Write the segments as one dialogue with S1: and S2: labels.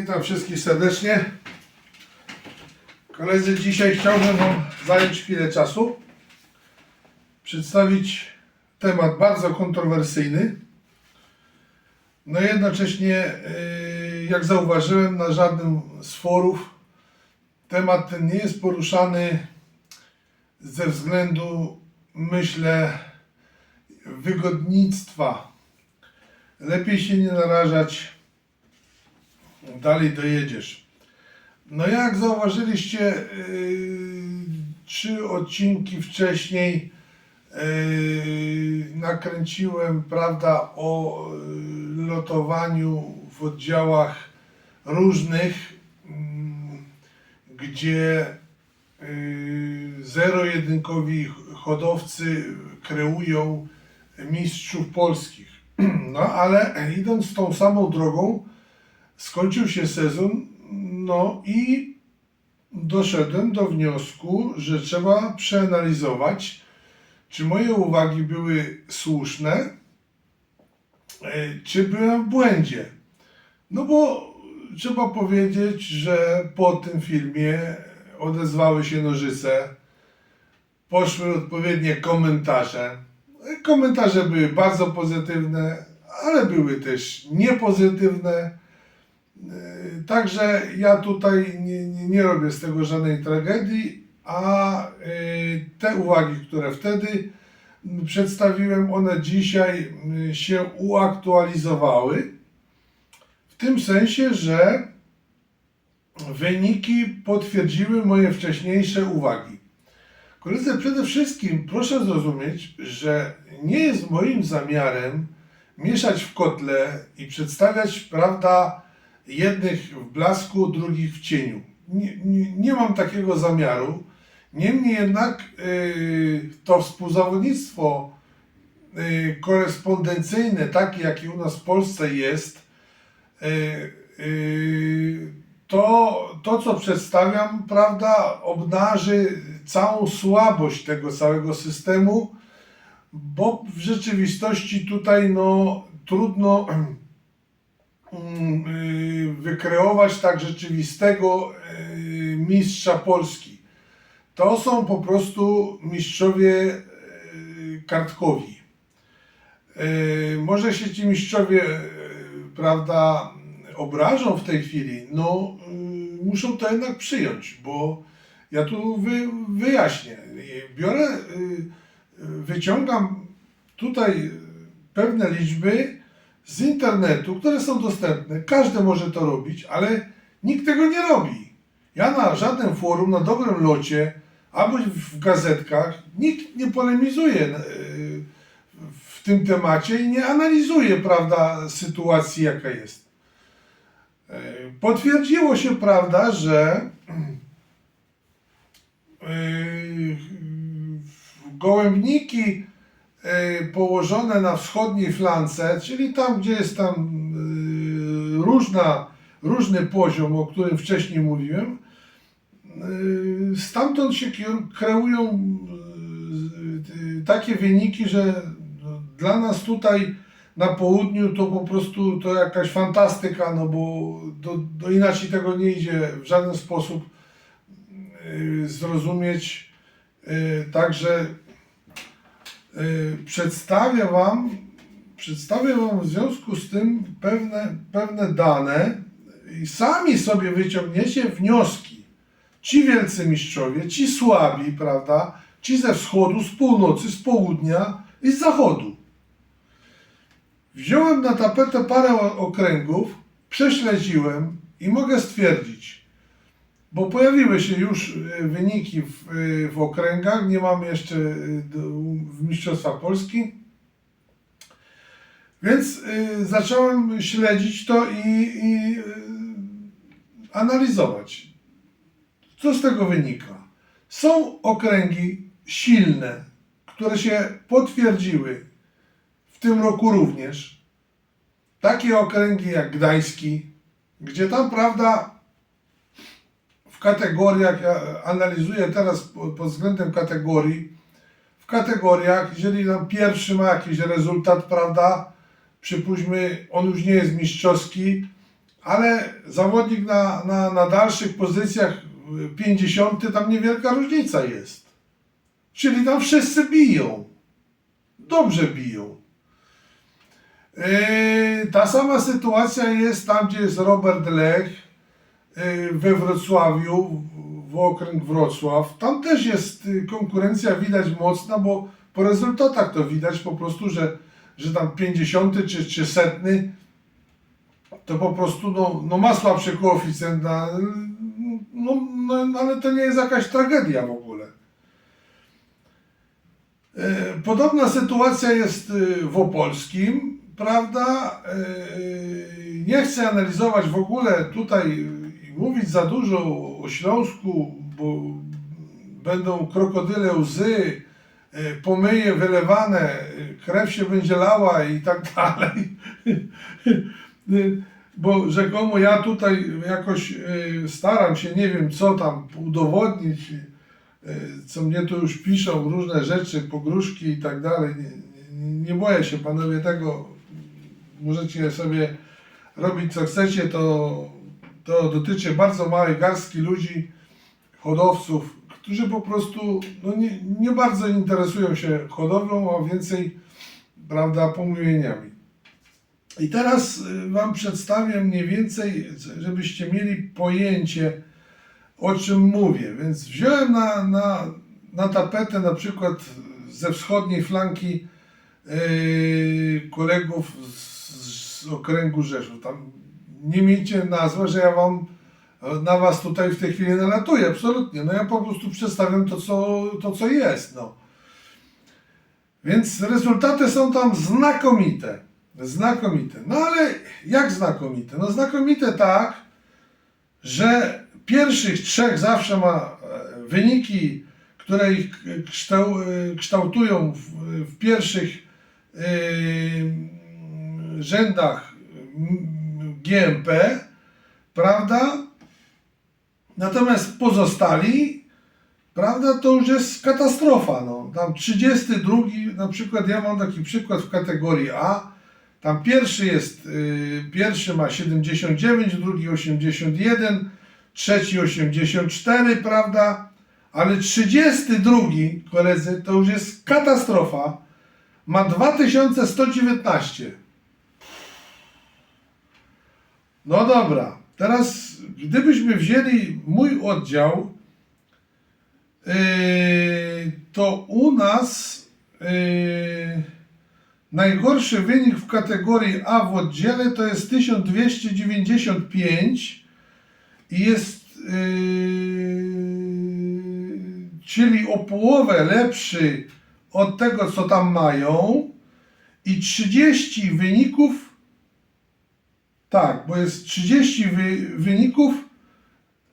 S1: Witam wszystkich serdecznie. Koledzy, dzisiaj chciałbym Wam zająć chwilę czasu, przedstawić temat bardzo kontrowersyjny. No jednocześnie, yy, jak zauważyłem, na żadnym z forów temat ten nie jest poruszany ze względu, myślę, wygodnictwa. Lepiej się nie narażać dalej dojedziesz. No jak zauważyliście, yy, trzy odcinki wcześniej yy, nakręciłem, prawda, o yy, lotowaniu w oddziałach różnych, mm, gdzie zero-jedynkowi hodowcy kreują mistrzów polskich. No ale idąc tą samą drogą, skończył się sezon, no i doszedłem do wniosku, że trzeba przeanalizować, czy moje uwagi były słuszne, e, czy byłem w błędzie. No bo trzeba powiedzieć, że po tym filmie odezwały się nożyce, poszły odpowiednie komentarze. Komentarze były bardzo pozytywne, ale były też niepozytywne. Yy, Także ja tutaj nie, nie, nie robię z tego żadnej tragedii, a yy, te uwagi, które wtedy przedstawiłem, one dzisiaj mm, się uaktualizowały. W tym sensie, że wyniki potwierdziły moje wcześniejsze uwagi. Koledzy, przede wszystkim proszę zrozumieć, że nie jest moim zamiarem mieszać w kotle i przedstawiać, prawda, jednych w blasku, drugich w cieniu. Nie, nie, nie mam takiego zamiaru. Niemniej jednak yy, to współzawodnictwo yy, korespondencyjne, takie jakie u nas w Polsce jest, yy, yy, to, to co przedstawiam, prawda, obnaży całą słabość tego całego systemu, bo w rzeczywistości tutaj no, trudno wykreować tak rzeczywistego y, mistrza Polski. To są po prostu mistrzowie y, kartkowi. Y, Może się ci mistrzowie, y, prawda, obrażą w tej chwili, no y, muszą to jednak przyjąć, bo ja tu wy, wyjaśnię. Biorę, y, y, wyciągam tutaj pewne liczby z internetu, które są dostępne. Każdy może to robić, ale nikt tego nie robi. Ja na żadnym forum, na dobrym locie, albo w gazetkach, nikt nie polemizuje y, w tym temacie i nie analizuje, prawda, sytuacji, jaka jest. Y, Potwierdziło się, prawda, że y, gołębniki położone na wschodniej flance, czyli tam, gdzie jest tam y, różna, różny poziom, o którym wcześniej mówiłem, y, stamtąd się kreują takie wyniki, że dla nas tutaj na południu to po prostu to jakaś fantastyka, no bo do, do inaczej tego nie idzie w żaden sposób zrozumieć. Także przedstawię Wam, przedstawię Wam w związku z tym pewne, pewne dane i sami sobie wyciągniecie wnioski. Ci wielcy mistrzowie, ci słabi, prawda? Ci ze wschodu, z północy, z południa i z zachodu. Wziąłem na tapetę parę okręgów, prześledziłem i mogę stwierdzić, bo pojawiły się już y, wyniki w, y, w okręgach, nie mamy jeszcze do, w Mistrzostwa Polski, więc zacząłem śledzić to i, i analizować. Co z tego wynika? Są okręgi silne, które się potwierdziły w tym roku również. Takie okręgi jak Gdański, gdzie tam, prawda, kategoriach, ja analizuję teraz po- pod względem kategorii, w kategoriach, jeżeli tam pierwszy ma jakiś rezultat, prawda, przypuśćmy, on już nie jest mistrzowski, ale zawodnik na, na, na dalszych pozycjach y, 50 tam niewielka różnica jest. Czyli tam wszyscy biją. Dobrze biją. Yy, ta sama sytuacja jest tam, gdzie jest Robert Lech we Wrocławiu, w- okręg Wrocław. Tam też jest yy, konkurencja widać mocna, bo po rezultatach to widać po prostu, że, że tam 50 czy, czy setny to po prostu no, no ma słabszy koeficjent, na, no, no, ale to nie jest jakaś tragedia w ogóle. E, Podobna sytuacja jest w Opolskim, prawda? Nie chcę analizować w ogóle tutaj mówić za dużo o Śląsku, bo będą krokodyle łzy, e, pomyje wylewane, e, krew się będzie lała i tak dalej. Bo rzekomo ja tutaj jakoś e, staram się, nie wiem co tam udowodnić, co mnie tu już piszą, różne rzeczy, pogróżki i tak dalej. Nie, nie boję się panowie tego. Możecie sobie robić co chcecie, to, to dotyczy bardzo małej garstki ludzi, hodowców, którzy po prostu no nie, nie bardzo interesują się hodowlą, a więcej, prawda, pomówieniami. I teraz y, Wam przedstawię mniej więcej, żebyście mieli pojęcie, o czym mówię. Więc wziąłem na, na, na tapetę na przykład ze wschodniej flanki yy, kolegów z, z okręgu Rzeszów. Tam nie miejcie nazwę, że ja Wam na Was tutaj w tej chwili nalatuję, absolutnie. No ja po prostu przedstawiam to, co, to, co jest. No. Więc rezultaty są tam znakomite. Znakomite. No ale jak znakomite? No znakomite tak, że pierwszych trzech zawsze ma e, wyniki, które ich e, kształtują w, w pierwszych e, rzędach GMP, prawda? Natomiast pozostali, prawda, to już jest katastrofa. No. Tam 32, na przykład ja mam taki przykład w kategorii A, tam pierwszy jest, y, pierwszy ma 79, drugi 81, trzeci 84, prawda? Ale 32, koledzy, to już jest katastrofa. Ma 2119. No dobra, teraz gdybyśmy wzięli mój oddział, yy, to u nas yy, najgorszy wynik w kategorii A w oddziale to jest 1295 i jest yy, czyli o połowę lepszy od tego, co tam mają i 30 wyników tak, bo jest 30 wy, wyników,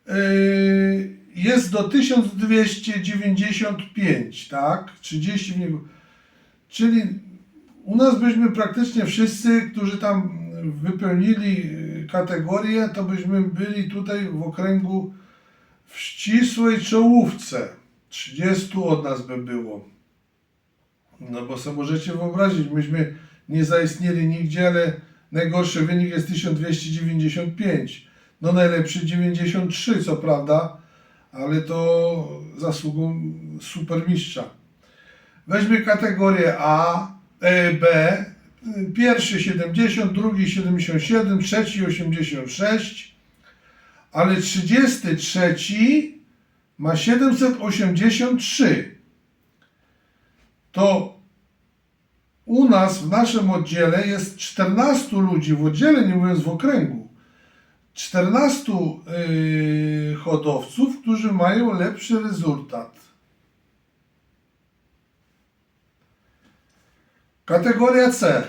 S1: yy, jest do 1295, tak? 30 wyników. Czyli u nas byśmy praktycznie wszyscy, którzy tam wypełnili yy, kategorię, to byśmy byli tutaj w okręgu w ścisłej czołówce. 30 od nas by było. No bo sobie możecie wyobrazić, myśmy nie zaistnieli nigdzie, ale najgorszy wynik jest 1295. No najlepszy 93, co prawda, ale to zasługą supermistrza. Weźmy kategorię A, e, B. Pierwszy 70, drugi 77, trzeci 86, ale 33 ma 783. To u nas w naszym oddziale jest 14 ludzi w oddziale, nie mówiąc w okręgu. 14 yy, hodowców, którzy mają lepszy rezultat. Kategoria C.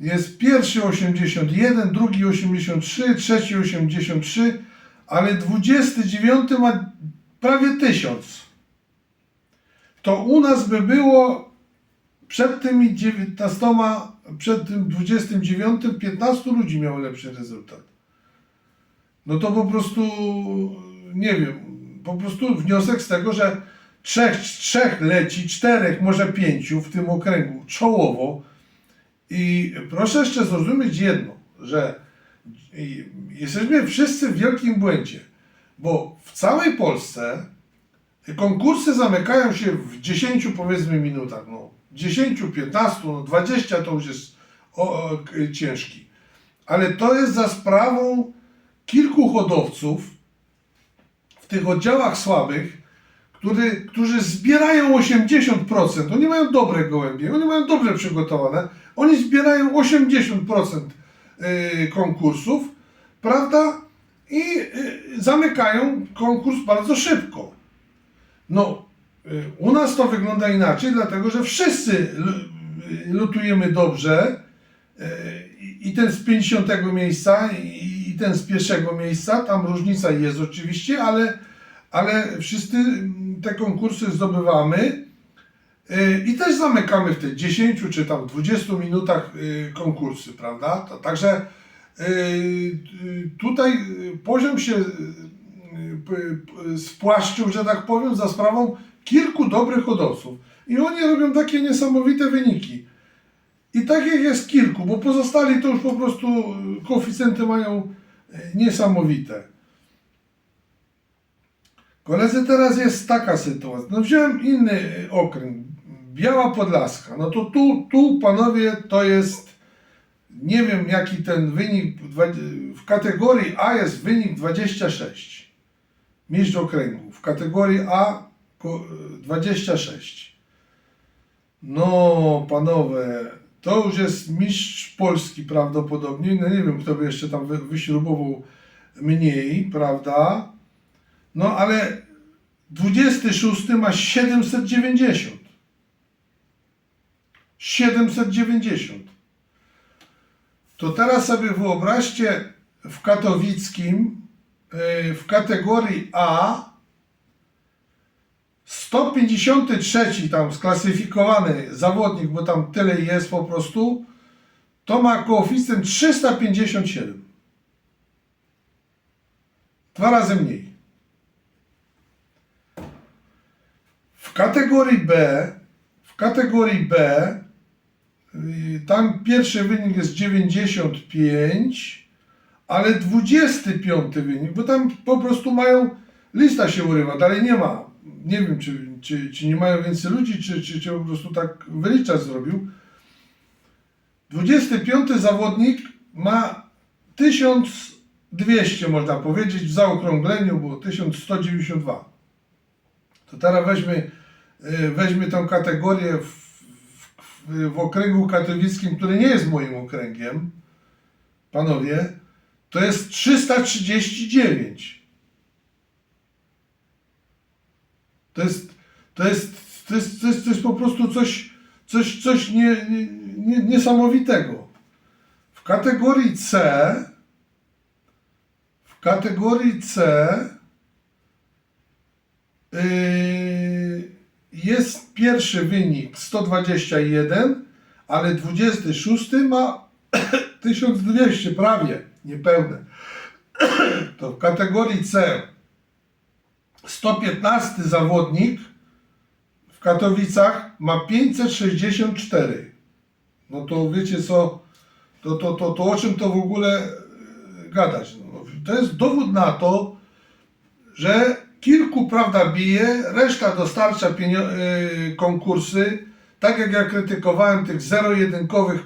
S1: Jest pierwszy 81, drugi 83, trzeci 83, ale 29 ma prawie 1000. To u nas by było przed tymi 19, przed tym 29, 15 ludzi miało lepszy rezultat. No to po prostu, nie wiem, po prostu wniosek z tego, że trzech, trzech leci, czterech, może pięciu w tym okręgu czołowo. I proszę jeszcze zrozumieć jedno, że jesteśmy wszyscy w wielkim błędzie, bo w całej Polsce konkursy zamykają się w 10 powiedzmy minutach, no 10, 15, no 20 to już jest o, o, ciężki. Ale to jest za sprawą kilku hodowców w tych oddziałach słabych, który, którzy zbierają 80%. Oni mają dobre gołębie, oni mają dobrze przygotowane. Oni zbierają 80% y, konkursów, prawda? I y, zamykają konkurs bardzo szybko. No, y, u nas to wygląda inaczej, dlatego że wszyscy y, lutujemy dobrze. y, I ten z 50 miejsca i ten z pierwszego miejsca, tam różnica jest oczywiście, ale, ale wszyscy mm, te konkursy zdobywamy i też zamykamy w tych 10 czy tam 20 minutach konkursy, prawda? Także tutaj poziom się spłaszczył, że tak powiem, za sprawą kilku dobrych hodowców. I oni robią takie niesamowite wyniki. I takich jest kilku, bo pozostali to już po prostu y, koeficjenty mają y, niesamowite. Koledzy, teraz jest taka sytuacja. No wziąłem inny y, okręg, Biała Podlaska. No to tu, tu panowie, to jest, nie wiem jaki ten wynik, w kategorii A jest wynik 26. Mistrz okręgu. W kategorii A ko- 26. No, panowie, to już jest mistrz Polski prawdopodobnie. No nie wiem, kto by jeszcze tam wy- wyśrubował mniej, prawda? No ale 26 ma 790. 790. To teraz sobie wyobraźcie w katowickim, w kategorii A 153 tam sklasyfikowany zawodnik, bo tam tyle jest po prostu, to ma koeficjent 357. Dwa razy mniej. W kategorii B, w kategorii B, y, tam pierwszy wynik jest 95, ale 25 wynik, bo tam po prostu mają, lista się urywa, dalej nie ma. Nie wiem, czy, czy, czy nie mają więcej ludzi, czy, czy, czy po prostu tak wyliczać zrobił. 25 zawodnik ma 1200, można powiedzieć, w zaokrągleniu, bo 1192. To teraz weźmy, y, weźmy tą kategorię w, w, w okręgu katowickim, który nie jest moim okręgiem, panowie, to jest 339. To jest, to jest, to jest, to jest, to jest po prostu coś, coś, coś nie, nie, nie, niesamowitego. W kategorii C, w kategorii C yy, jest pierwszy wynik 121, ale 26 ma 1200, prawie, niepełne. To w kategorii C 115 zawodnik w Katowicach ma 564. No to wiecie co, to, to, to, to o czym to w ogóle e, gadać? No, to jest dowód na to, że kilku prawda bije, reszta dostarcza e, konkursy, tak jak ja krytykowałem tych zero-jedynkowych e,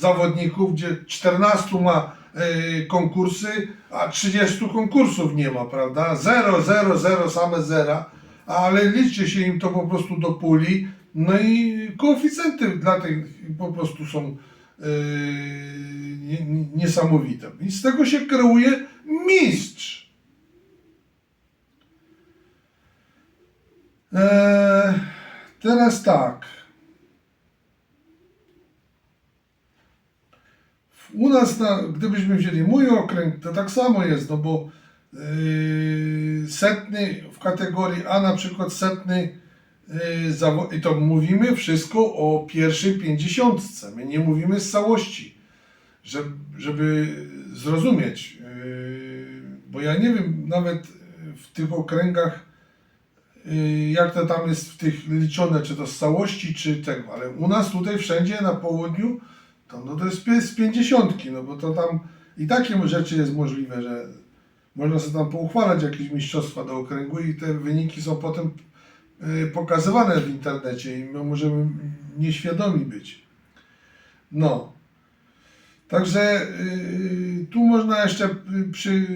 S1: zawodników, gdzie 14 ma e, konkursy, a 30 konkursów nie ma, prawda? 0, 0, 0, same zera, ale liczy się im to po prostu do puli, no i koeficjenty dla tych po prostu są nie- niesamowite. I z tego się kreuje mistrz. Eee, teraz tak. U nas, na, gdybyśmy wzięli mój okręg, to tak samo jest, no bo yy, setny w kategorii A na przykład setny yy, i to mówimy wszystko o pierwszej pięćdziesiątce. My nie mówimy z całości, żeby, żeby zrozumieć, yy, bo ja nie wiem nawet w tych okręgach jak to tam jest w tych liczone, czy to z całości, czy tego, ale u nas tutaj wszędzie na południu to, no to jest z pięćdziesiątki, no bo to tam I takie rzeczy jest możliwe, że można sobie tam pouchwalać jakieś mistrzostwa do okręgu i te wyniki są potem y, pokazywane w internecie i my możemy nieświadomi być. No. Także y, tu można jeszcze y, przy.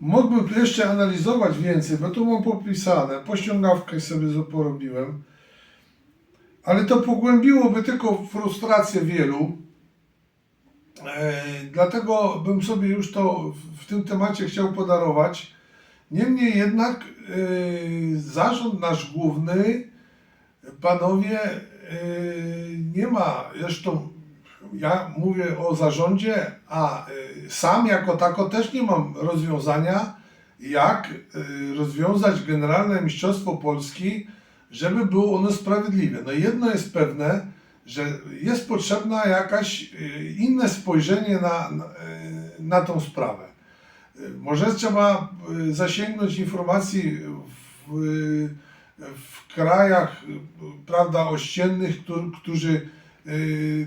S1: Mógłbym jeszcze analizować więcej, bo tu mam popisane. Pościągawkę sobie porobiłem. Ale to pogłębiłoby tylko frustrację wielu. E, dlatego bym sobie już to w- w tym temacie chciał podarować. Niemniej jednak e, zarząd nasz główny, panowie, e, nie ma, zresztą ja mówię o zarządzie, a e, sam jako tako też nie mam rozwiązania, jak e, rozwiązać Generalne Mistrzostwo Polski, żeby było ono sprawiedliwe. No jedno jest pewne, że jest potrzebna jakaś e, inne spojrzenie na, na, na tą sprawę. Może trzeba zasięgnąć informacji w, w krajach, prawda, ościennych, którzy,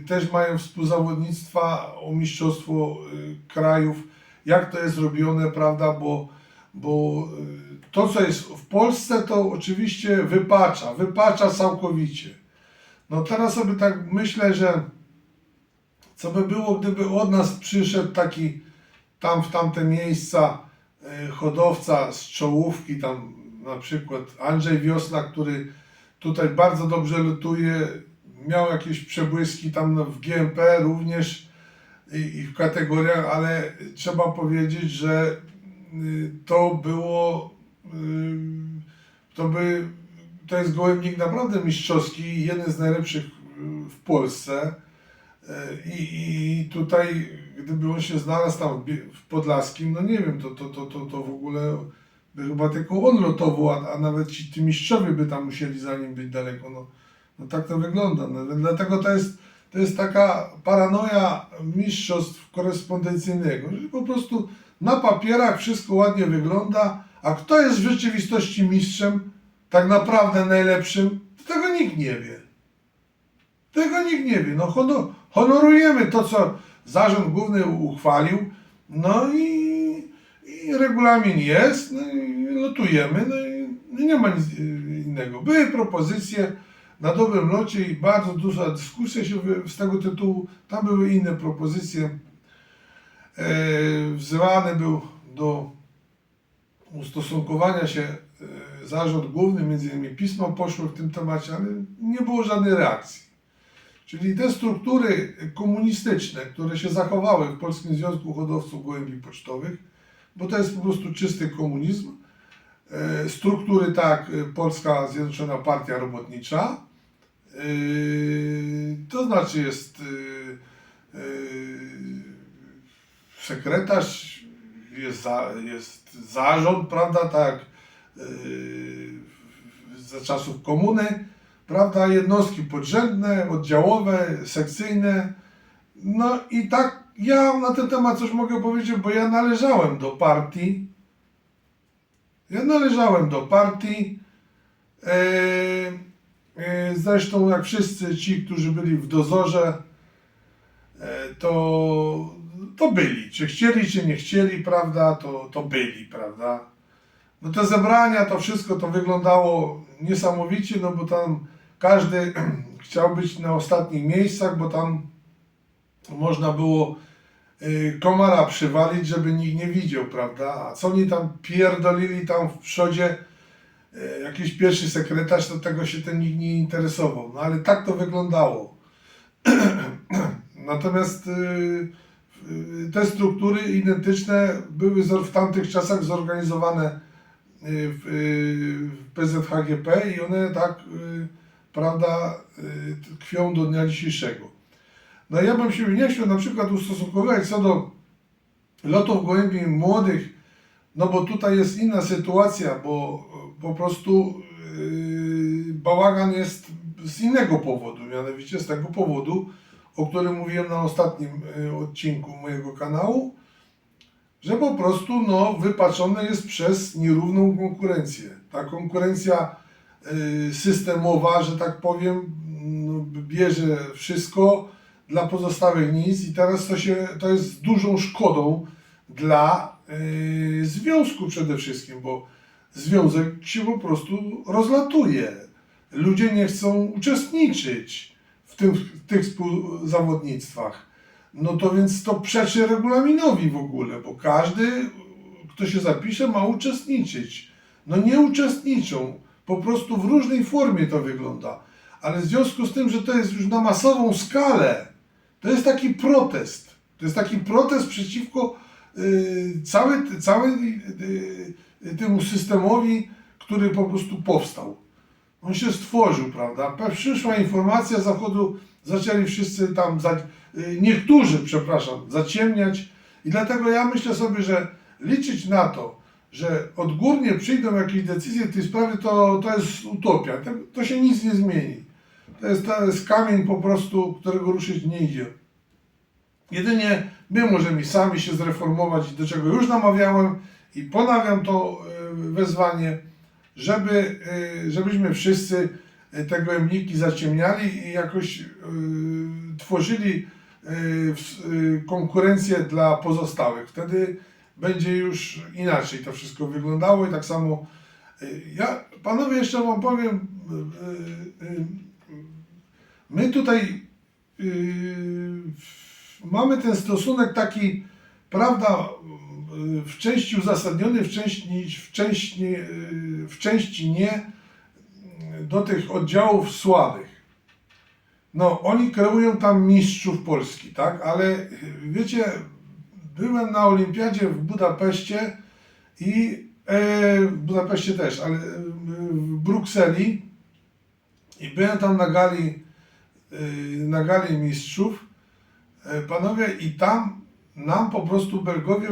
S1: też mają współzawodnictwa o mistrzostwo e, krajów, jak to jest robione, prawda, bo, bo e, to, co jest w Polsce, to oczywiście wypacza, wypacza całkowicie. No teraz sobie tak myślę, że co by było, gdyby od nas przyszedł taki tam w tamte miejsca hodowca z czołówki, tam na przykład Andrzej Wiosna, który tutaj bardzo dobrze lutuje, miał jakieś przebłyski tam w GMP również i, i w kategoriach, ale trzeba powiedzieć, że y, to było y, to by to jest gołębnik naprawdę mistrzowski, jeden z najlepszych y, w Polsce. I, I tutaj, gdyby on się znalazł tam w Podlaskim, no nie wiem, to, to, to, to, to w ogóle by chyba tylko on lotował, a, a nawet ci, ci mistrzowie by tam musieli za nim być daleko. No, no tak to wygląda. No, dlatego to jest, to jest taka paranoja mistrzostw korespondencyjnego, że po prostu na papierach wszystko ładnie wygląda, a kto jest w rzeczywistości mistrzem, tak naprawdę najlepszym, to tego nikt nie wie. Tego nikt nie wie. No honor, honorujemy to, co zarząd główny uchwalił, no i, i regulamin jest, no i lotujemy, no i nie ma nic innego. Były propozycje na dobrym locie i bardzo duża dyskusja się z tego tytułu, tam były inne propozycje. E, wzywany był do ustosunkowania się e, zarząd główny, między innymi pismo poszło w tym temacie, ale nie było żadnej reakcji. Czyli te struktury komunistyczne, które się zachowały w Polskim Związku Hodowców Gołębi Pocztowych, bo to jest po prostu czysty komunizm, e, struktury tak, Polska Zjednoczona Partia Robotnicza, to znaczy jest e, e, sekretarz, jest, za, jest zarząd, prawda, tak, yy, za czasów komuny, prawda, jednostki podrzędne, oddziałowe, sekcyjne. No i tak ja na ten temat coś mogę powiedzieć, bo ja należałem do partii. Ja należałem do partii. E, zresztą jak wszyscy ci, którzy byli w dozorze, e, to, to byli. Czy chcieli, czy nie chcieli, prawda, to, to byli, prawda. No te zebrania, to wszystko to wyglądało niesamowicie, no bo tam każdy chciał być na ostatnich miejscach, bo tam można było y, komara przywalić, żeby nikt nie widział, prawda? A co oni tam pierdolili tam w przodzie, jakiś pierwszy sekretarz, to tego się ten nikt nie interesował. No ale tak to wyglądało. Natomiast y, y, te struktury identyczne były w tamtych czasach zorganizowane y, w, PZHGP i one tak, prawda, tkwią do dnia dzisiejszego. No ja bym się nie chciał na przykład ustosunkować co do lotów gołębi młodych, no bo tutaj jest inna sytuacja, bo po prostu yy, bałagan jest z innego powodu, mianowicie z tego powodu, o którym mówiłem na ostatnim y, odcinku mojego kanału, że po prostu no, wypaczone jest przez nierówną konkurencję. Ta konkurencja y, systemowa, że tak powiem, no, bierze wszystko, dla pozostałych nic i teraz to, się, to jest dużą szkodą dla yy, związku przede wszystkim, bo związek się po prostu rozlatuje. Ludzie nie chcą uczestniczyć w, w tych współzawodnictwach. No to więc to przeczy regulaminowi w ogóle, bo każdy, kto się zapisze, ma uczestniczyć. No nie uczestniczą, po prostu w różnej formie to wygląda. Ale w związku z tym, że to jest już na masową skalę, to jest taki protest. To jest taki protest przeciwko y, cały, cały, y, y, temu systemowi, który po prostu powstał. On się stworzył, prawda? Przyszła informacja z zachodu, zaczęli wszyscy tam, y, niektórzy, przepraszam, zaciemniać. I dlatego ja myślę sobie, że liczyć na to, że odgórnie przyjdą jakieś decyzje w tej sprawie, to, to jest utopia. To, to się nic nie zmieni. To jest, to jest kamień po prostu, którego ruszyć nie idzie. Jedynie my możemy sami się zreformować, do czego już namawiałem i ponawiam to y, wezwanie, żeby, y, żebyśmy wszyscy y, te gołębniki zaciemniali i jakoś tworzyli konkurencję dla pozostałych. Wtedy będzie już inaczej to wszystko wyglądało i tak samo ja, panowie, jeszcze wam powiem, my tutaj mamy ten stosunek taki, prawda, w części uzasadniony, w części, w części, w części nie, do tych oddziałów słabych. No, oni kreują tam mistrzów Polski, tak? Ale wiecie, byłem na olimpiadzie w Budapeszcie i e, w Budapeszcie też, ale e, w Brukseli i byłem tam na gali y, na gali mistrzów, panowie, i tam nam po prostu Belgowie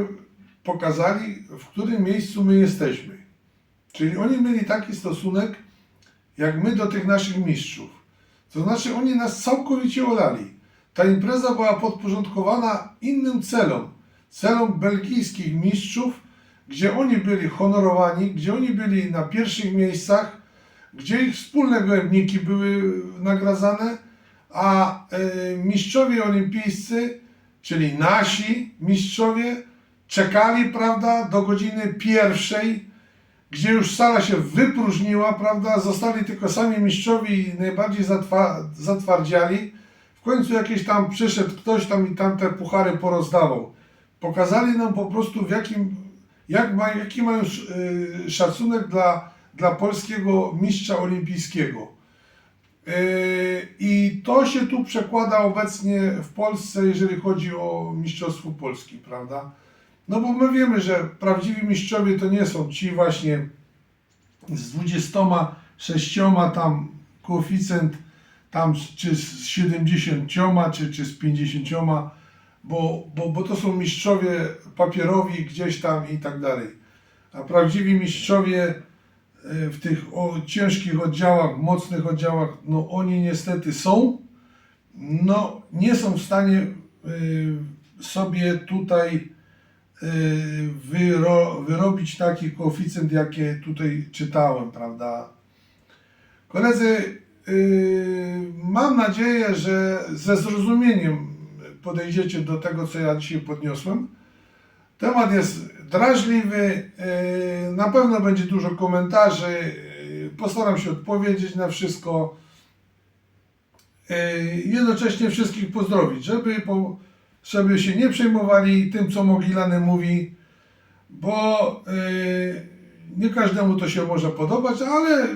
S1: pokazali, w którym miejscu my jesteśmy. Czyli oni mieli taki stosunek, jak my do tych naszych mistrzów. To znaczy, oni nas całkowicie olali. Ta impreza była podporządkowana innym celom. Celom belgijskich mistrzów, gdzie oni byli honorowani, gdzie oni byli na pierwszych miejscach, gdzie ich wspólne gołębniki były nagradzane, a e, mistrzowie olimpijscy, czyli nasi mistrzowie, czekali, prawda, do godziny pierwszej, gdzie już sala się wypróżniła, prawda, zostali tylko sami mistrzowie i najbardziej zatwa- zatwardziali. W końcu jakiś tam przyszedł ktoś tam i tam te puchary porozdawał. Pokazali nam po prostu w jakim, jak ma, jaki mają sz- y, szacunek dla, dla polskiego mistrza olimpijskiego. Yy, I to się tu przekłada obecnie w Polsce, jeżeli chodzi o Mistrzostwo Polski, prawda? No bo my wiemy, że prawdziwi mistrzowie to nie są ci właśnie z 26 tam koeficjent tam czy z 70 czy, czy z 50, bo, bo, bo to są mistrzowie papierowi gdzieś tam i tak dalej. A prawdziwi mistrzowie w tych ciężkich oddziałach, mocnych oddziałach, no oni niestety są, no nie są w stanie y, sobie tutaj y, wyro, wyrobić taki koeficjent, jakie tutaj czytałem, prawda? Koledzy, y, mam nadzieję, że ze zrozumieniem podejdziecie do tego, co ja dzisiaj podniosłem. Temat jest drażliwy, yy, na pewno będzie dużo komentarzy, yy, postaram się odpowiedzieć na wszystko. Yy, Jednocześnie wszystkich pozdrowić, żeby, żeby się nie przejmowali tym, co Mogilany mówi, bo nie każdemu to się może podobać, ale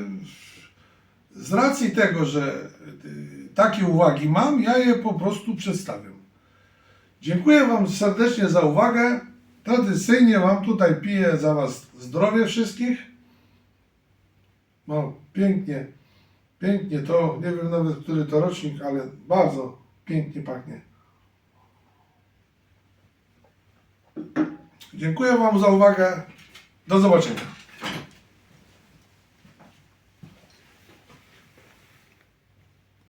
S1: z racji tego, że takie uwagi mam, ja je po prostu przedstawiam. Dziękuję Wam serdecznie za uwagę. Tradycyjnie Wam tutaj piję za Was zdrowie wszystkich. No, pięknie, pięknie to, nie wiem nawet który to rocznik, ale bardzo pięknie pachnie. Dziękuję Wam za uwagę. Do zobaczenia.